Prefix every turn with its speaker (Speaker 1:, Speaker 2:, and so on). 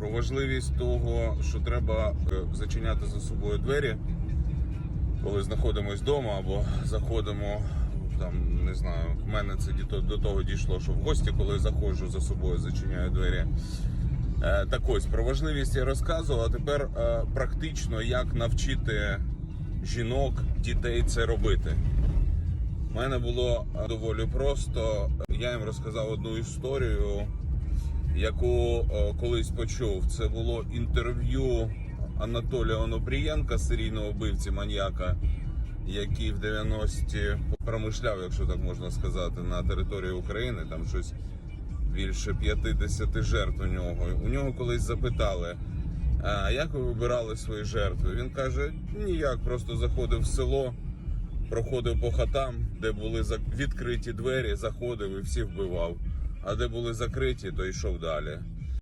Speaker 1: про важливість того, що треба е, зачиняти за собою двері, коли знаходимось вдома або заходимо. Там не знаю, в мене це до того дійшло, що в гості, коли заходжу за собою, зачиняю двері. Е, Так ось про важливість я розказував, а тепер е, практично як навчити жінок, дітей це робити. У мене було доволі просто. Я їм розказав одну історію, яку е, колись почув. Це було інтерв'ю Анатолія Онопрієнка, серійного вбивці маньяка, який в 90-ті промишляв, якщо так можна сказати, на території України. Там щось більше 50 жертв у нього. У нього колись запитали. А як ви вибирали свої жертви? Він каже: ніяк, просто заходив в село, проходив по хатам, де були відкриті двері, заходив і всіх вбивав. А де були закриті, то йшов далі.